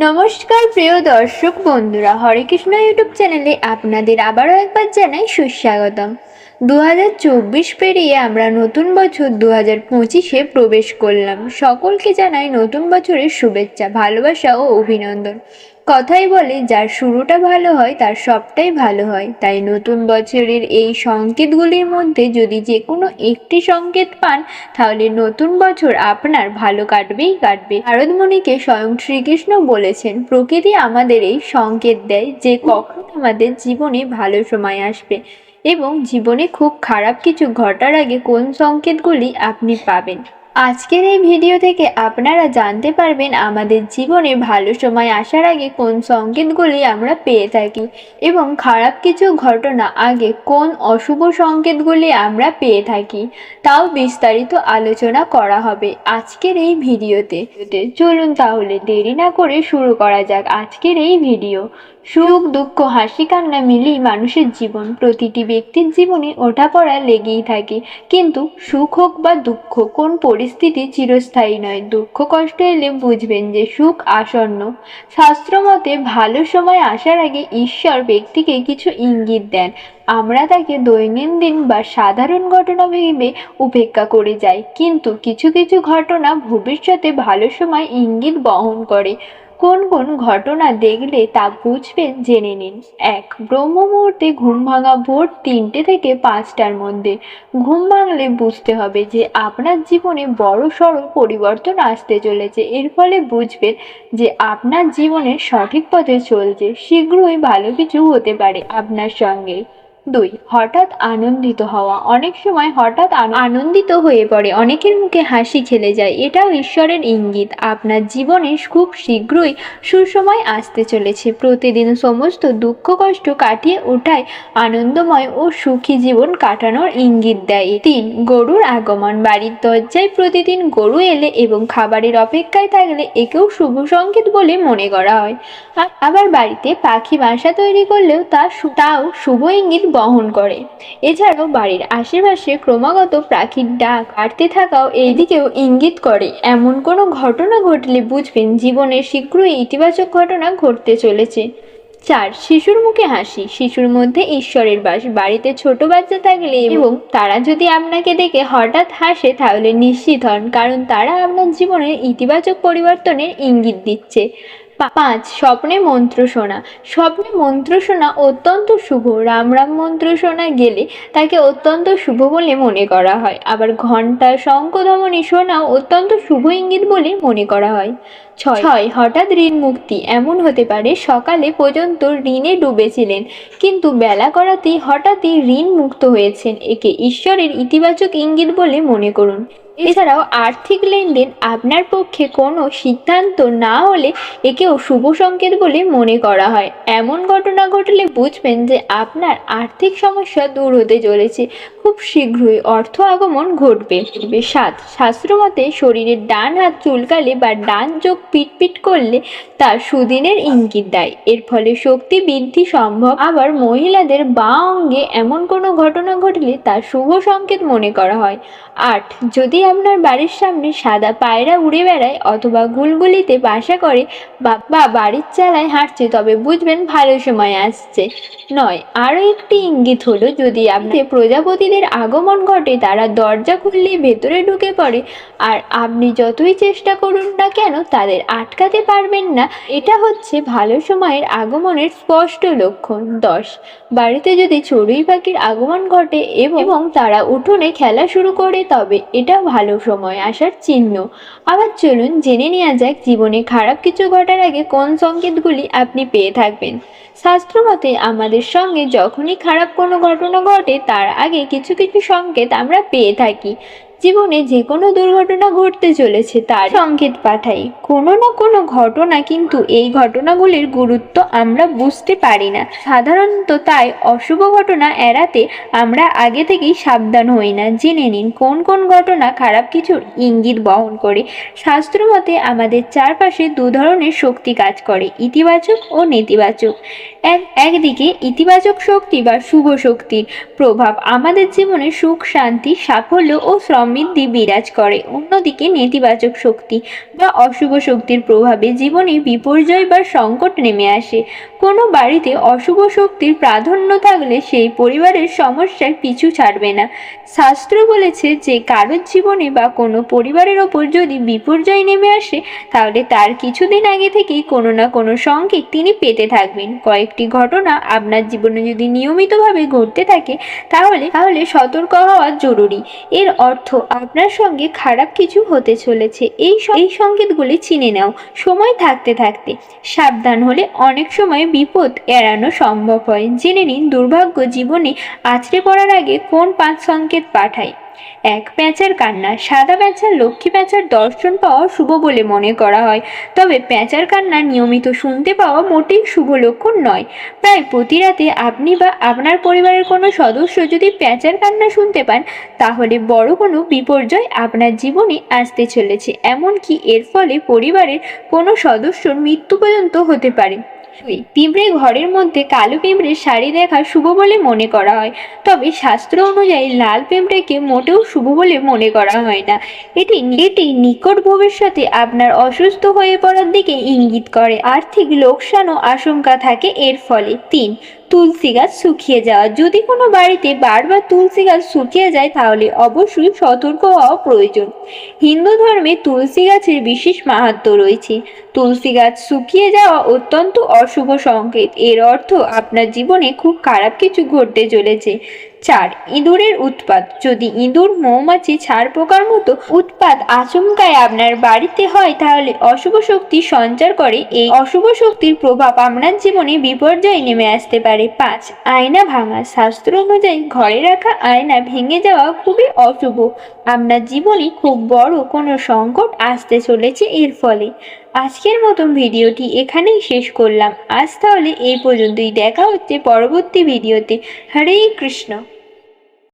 নমস্কার প্রিয় দর্শক বন্ধুরা হরে কৃষ্ণ ইউটিউব চ্যানেলে আপনাদের আবারও একবার জানাই সুস্বাগতম। দু হাজার চব্বিশ পেরিয়ে আমরা নতুন বছর দু হাজার পঁচিশে প্রবেশ করলাম। সকলকে জানাই নতুন বছরের শুভেচ্ছা, ভালোবাসা ও অভিনন্দন। কথাই বলে, যার শুরুটা ভালো হয়, তার সবটাই ভালো হয়। তাই নতুন বছরের এই সংকেতগুলির মধ্যে যদি যে কোনো একটি সংকেত পান, তাহলে নতুন বছর আপনার ভালো কাটবেই কাটবে। ভারতমণিকে স্বয়ং শ্রীকৃষ্ণ বলেছেন, প্রকৃতি আমাদের এই সংকেত দেয় যে কখন আমাদের জীবনে ভালো সময় আসবে। এবং জীবনে খুব খারাপ কিছু ঘটার আগে কোন সংকেতগুলি আপনি পাবেন? আজকের এই ভিডিও থেকে আপনারা জানতে পারবেন আমাদের জীবনে ভালো সময় আসার আগে কোন সংকেতগুলি আমরা পেয়ে থাকি এবং খারাপ কিছু ঘটনা আগে কোন অশুভ সংকেতগুলি আমরা পেয়ে থাকি, তাও বিস্তারিত আলোচনা করা হবে আজকের এই ভিডিওতে। চলুন তাহলে দেরি না করে শুরু করা যাক আজকের এই ভিডিও। সুখ, দুঃখ, হাসি, কান্না মিলিয়ে মানুষের জীবন। প্রতিটি ব্যক্তির জীবনে ওঠাপড়া লেগেই থাকে। কিন্তু সুখ হোক বা দুঃখ, কোন পরিস্থিতি চিরস্থায়ী নয়। দুঃখ, কষ্ট এলে বুঝবেন যে সুখ আসন্ন। শাস্ত্রমতে ভালো সময় আসার আগে ঈশ্বর ব্যক্তিকে কিছু ইঙ্গিত দেন। আমরা তাকে দৈনন্দিন বা সাধারণ ঘটনা ভেবে উপেক্ষা করে যাই। কিন্তু কিছু কিছু ঘটনা ভবিষ্যতে ভালো সময় ইঙ্গিত বহন করে। কোন কোন ঘটনা দেখলে তা বুঝবেন জেনে নিন। এক ব্রহ্ম মুহূর্তে ঘুম ভাঙা ভোর তিনটে থেকে পাঁচটার মধ্যে। ঘুম ভাঙলে বুঝতে হবে যে আপনার জীবনে বড় সড়ো পরিবর্তন আসতে চলেছে। এর ফলে বুঝবেন যে আপনার জীবনের সঠিক পথে চলছে। শীঘ্রই ভালো কিছু হতে পারে আপনার সঙ্গে। দুই, হঠাৎ আনন্দিত হওয়া। অনেক সময় হঠাৎ আনন্দিত হয়ে পড়ে, অনেকের মুখে হাসি খেলে যায়। এটাও ঈশ্বরের ইঙ্গিত। আপনার জীবনে খুব শীঘ্রই সুসময় আসতে চলেছে। প্রতিদিন সমস্ত দুঃখ, কষ্ট কাটিয়ে ওঠায় আনন্দময় ও সুখী জীবন কাটানোর ইঙ্গিত দেয়। তিন, গরুর আগমন। বাড়ির দরজায় প্রতিদিন গরু এলে এবং খাবারের অপেক্ষায় থাকলে একেও শুভ সংকেত বলে মনে করা হয়। আবার বাড়িতে পাখি বাসা তৈরি করলেও তা তাও শুভ ইঙ্গিত বহন করে। এছাড়াও বাড়ির আশেপাশে ক্রমাগত পাখির ডাক বাড়তে থাকাও এই দিকেও ইঙ্গিত করে। এমন কোনো ঘটনা ঘটলে বুঝবেন জীবনে শীঘ্রই ইতিবাচক ঘটনা ঘটতে চলেছে। চার, শিশুর মুখে হাসি। শিশুর মধ্যে ঈশ্বরের বাস। বাড়িতে ছোট বাচ্চা থাকলে এবং তারা যদি আপনাকে দেখে হঠাৎ হাসে, তাহলে নিশ্চিত হন, কারণ তারা আপনার জীবনের ইতিবাচক পরিবর্তনের ইঙ্গিত দিচ্ছে। পাঁচ স্বপ্নে মন্ত্র শোনা। স্বপ্নে মন্ত্র শোনা অত্যন্ত শুভ। রাম রাম মন্ত্র শোনা গেলে তাকে অত্যন্ত শুভ বলে মনে করা হয়। আবার ঘণ্টা শঙ্খধমনী শোনাও অত্যন্ত শুভ ইঙ্গিত বলে মনে করা হয়। ছয়। হঠাৎ ঋণ মুক্তি এমন হতে পারে সকালে পর্যন্ত ঋণে ডুবেছিলেন। কিন্তু বেলা করাতেই হঠাৎই ঋণ মুক্ত হয়েছেন। একে ঈশ্বরের ইতিবাচক ইঙ্গিত বলে মনে করুন। এছাড়াও আর্থিক লেনদেন আপনার পক্ষে কোনো সিদ্ধান্ত না হলে একেও শুভ সংকেত বলে মনে করা হয়। এমন ঘটনা ঘটলে বুঝবেন যে আপনার আর্থিক সমস্যা দূর হতে চলেছে। খুব শীঘ্রই অর্থ আগমন ঘটবে। সাত শাস্ত্রমতে শরীরের ডান হাত চুলকালে বা ডান চোখ পিটপিট করলে তা সুদিনের ইঙ্গিত দেয়। এর ফলে শক্তি বৃদ্ধি সম্ভব। আবার মহিলাদের বাঁ অঙ্গে এমন কোনো ঘটনা ঘটলে তা শুভ সংকেত মনে করা হয়। আট, যদি আপনার বাড়ির সামনে সাদা পায়রা উড়ে বেড়ায় অথবা গুলগুলিতে বাসা করে, বা বাড়ির চালায় হাঁটছে, তবে বুঝবেন ভালো সময় আসছে। নয়, আরও একটি ইঙ্গিত হলো, যদি আপনি প্রজাপতিদের আগমন ঘটে, তারা দরজা খুললে ভেতরে ঢুকে পড়ে। আর আপনি যতই চেষ্টা করুন না কেন, তাদের আটকাতে পারবেন না। এটা হচ্ছে ভালো সময়ের আগমনের স্পষ্ট লক্ষণ। দশ, বাড়িতে যদি চড়ুই পাখির আগমন ঘটে এবং এবং তারা উঠোনে খেলা শুরু করে, তবে এটা ভালো সময় আসার চিহ্ন। আবার চলুন জেনে নেওয়া যাক জীবনে খারাপ কিছু ঘটার আগে কোন সংকেতগুলি আপনি পেয়ে থাকবেন। শাস্ত্র মতে আমাদের সঙ্গে যখনই খারাপ কোনো ঘটনা ঘটে, তার আগে কিছু কিছু সংকেত আমরা পেয়ে থাকি। জীবনে যে কোনো দুর্ঘটনা ঘটতে চলেছে তার সংকেত পাঠাই। কোনো না কোনো ঘটনা কিন্তু এই ঘটনাগুলির গুরুত্ব আমরা বুঝতে পারি না। সাধারণত তাই অশুভ ঘটনা এড়াতে আমরা আগে থেকেই সাবধান হই না। জেনে নিন কোন কোন ঘটনা খারাপ কিছুর ইঙ্গিত বহন করে। শাস্ত্রমতে আমাদের চারপাশে দু ধরনের শক্তি কাজ করে, ইতিবাচক ও নেতিবাচক। এক, একদিকে ইতিবাচক শক্তি বা শুভ শক্তির প্রভাব। আমাদের জীবনে সুখ, শান্তি, সাফল্য ও শ্রম সমৃদ্ধি বিরাজ করে, অন্যদিকে নেতিবাচক শক্তি বা অশুভ শক্তির প্রভাবে জীবনে বিপর্যয় বা সংকট নেমে আসে। কোনো বাড়িতে অশুভ শক্তির প্রাধান্য থাকলে সেই পরিবারের সমস্যা পিছু ছাড়বে না। শাস্ত্র বলেছে যে, কারোর জীবনে বা কোনো পরিবারের ওপর যদি বিপর্যয় নেমে আসে, তাহলে তার কিছুদিন আগে থেকেই কোনো না কোনো সংকেত তিনি পেতে থাকবেন। কয়েকটি ঘটনা আপনার জীবনে যদি নিয়মিতভাবে ঘটতে থাকে, তাহলে তাহলে সতর্ক হওয়া জরুরি। এর অর্থ, আপনার সঙ্গে খারাপ কিছু হতে চলেছে। এই এই সংকেতগুলি চিনে নাও। সময় থাকতে থাকতে। সাবধান হলে অনেক সময় বিপদ এড়ানো সম্ভব হয়। জেনে নিন, দুর্ভাগ্য জীবনে আছড়ে পড়ার আগে কোন পাঁচ সংকেত পাঠায়? এক প্যাঁচার কান্না, সাদা প্যাঁচার, লক্ষ্মী প্যাঁচার দর্শন পাওয়া শুভ বলে মনে করা হয়। তবে প্যাঁচার কান্না নিয়মিত শুনতে পাওয়া মোটেই শুভ লক্ষণ নয়। প্রায় প্রতি রাতে আপনি বা আপনার পরিবারের কোনো সদস্য যদি প্যাঁচার কান্না শুনতে পান, তাহলে বড় কোনো বিপর্যয় আপনার জীবনে আসতে চলেছে। এমনকি এর ফলে পরিবারের কোনো সদস্যর মৃত্যু পর্যন্ত হতে পারে। পিঁপড়ে ঘরের মধ্যে কালো পিঁপড়ে শাড়ি দেখা শুভ বলে মনে করা হয়। তবে শাস্ত্র অনুযায়ী লাল পিঁপড়েকে মোটেও শুভ বলে মনে করা হয় না। এটি এটি নিকট ভবিষ্যতে আপনার অসুস্থ হয়ে পড়ার দিকে ইঙ্গিত করে। আর্থিক লোকসানও আশঙ্কা থাকে এর ফলে। তিন তুলসী গাছ শুকিয়ে যাওয়া। যদি কোনো বাড়িতে বারবার তুলসী গাছ শুকিয়ে যায়, তাহলে অবশ্যই সতর্ক হওয়া প্রয়োজন। হিন্দু ধর্মে তুলসী গাছের বিশেষ মাহাত্ম রয়েছে। তুলসী গাছ শুকিয়ে যাওয়া অত্যন্ত অশুভ সংকেত। এর অর্থ আপনার জীবনে খুব খারাপ কিছু ঘটতে চলেছে। চার, ইঁদুরের উৎপাত। যদি ইঁদুর, মৌমাছি ছাড় পোকার মতো উৎপাত আচমকায় আপনার বাড়িতে হয়, তাহলে অশুভ শক্তি সঞ্চার করে। এই অশুভ শক্তির প্রভাব আপনার জীবনে বিপর্যয় নেমে আসতে পারে। পাঁচ। আয়না ভাঙা। শাস্ত্র অনুযায়ী ঘরে রাখা আয়না ভেঙে যাওয়া খুবই অশুভ। আপনার জীবনে খুব বড় কোনো সংকট আসতে চলেছে এর ফলে। আজকের মতন ভিডিওটি এখানেই শেষ করলাম। আজ তাহলে এই পর্যন্তই। দেখা হচ্ছে পরবর্তী ভিডিওতে। হরে কৃষ্ণ।